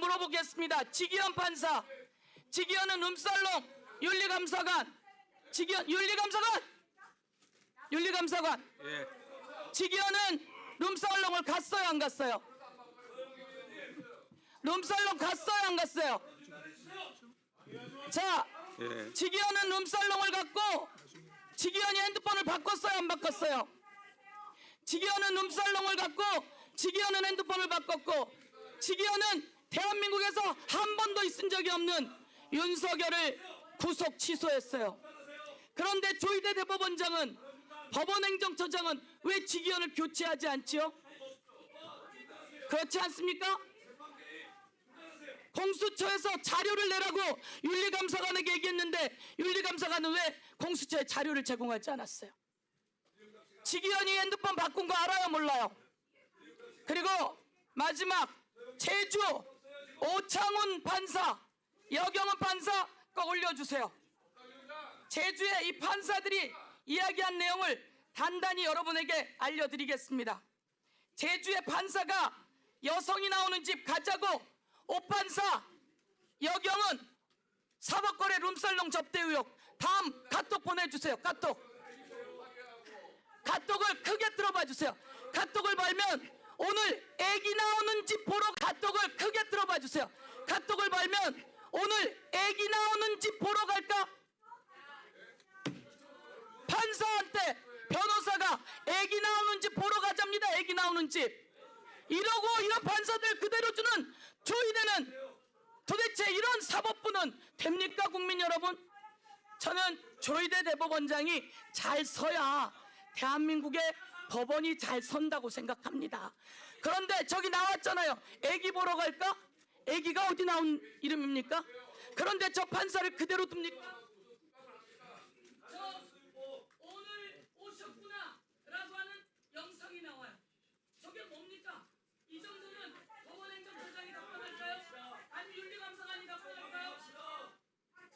물어보겠습니다. 지기현 판사, 지기현은 룸살롱 윤리감사관, 지기현 윤리감사관, 윤리감사관, 예. 지기현은 룸살롱을 갔어요, 안 갔어요? 룸살롱 갔어요, 안 갔어요? 자, 예. 지기현은 룸살롱을 갔고 지기현이 핸드폰을 바꿨어요, 안 바꿨어요? 지기현은 룸살롱을 갖고 지기현은 핸드폰을 바꿨고 지기현은 대한민국에서 한 번도 있은 적이 없는 윤석열을 구속 취소했어요. 그런데 조희대 대법원장은 법원행정처장은 왜 지기현을 교체하지 않지요? 그렇지 않습니까? 공수처에서 자료를 내라고 윤리감사관에게 얘기했는데 윤리감사관은 왜 공수처에 자료를 제공하지 않았어요? 지기현이 핸드폰 바꾼 거 알아요 몰라요? 그리고 마지막 제주 오창훈 판사 여경은 판사 거 올려주세요. 제주의 이 판사들이 이야기한 내용을 단단히 여러분에게 알려드리겠습니다. 제주의 판사가 여성이 나오는 집 가자고 오판사 여경은 사법거래 룸살롱 접대 의혹. 다음 카톡 보내주세요 카톡. 갓독을 크게 들어봐 주세요. 갓독을 벌면 오늘 애기 나오는 집 보러 갓독을 크게 들어봐 주세요. 갓독을 벌면 오늘 애기 나오는 집 보러 갈까? 판사한테 변호사가 애기 나오는 집 보러 가자입니다. 애기 나오는 집. 이러고 이런 판사들 그대로 주는 조이대는 도대체 이런 사법부는 됩니까 국민 여러분? 저는 조희대 대법원장이 잘 서야 대한민국의 법원이 잘 선다고 생각합니다. 그런데 저기 나왔잖아요. 애기 보러 갈까? 애기가 어디 나온 이름입니까? 그런데 저 판사를 그대로 둡니까? 저 오늘 오셨구나 라고 하는 영상이 나와요. 저게 뭡니까? 이 정도는 법원행정처장이 답변할까요? 아니면 윤리감사관이 답변할까요?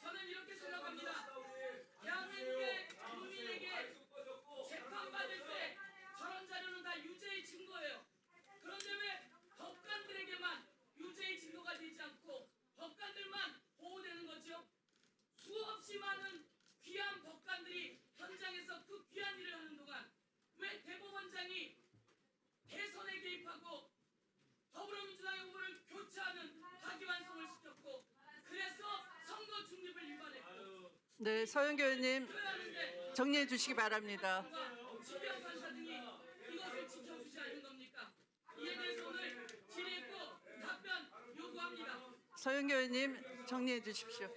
저는 이렇게 생각합니다. 대한민국의 국민에게 재판받을 때 저런 자료는 다 유죄의 증거예요. 그런데 왜 법관들에게만 유죄의 증거가 되지 않고 법관들만 보호되는 거죠? 수없이 많은 귀한 법관들이 현장에서 그 귀한 일을 하는 동안 왜 대법원장이 대선에 개입하고 더불어민주당의 후보를 교체하는 파기환송을 시켰고 그래서 선거 중립을 위반했고 네, 서영교 그래야 하는데 정리해 주시기 바랍니다. 서영교 의원님 정리해 주십시오.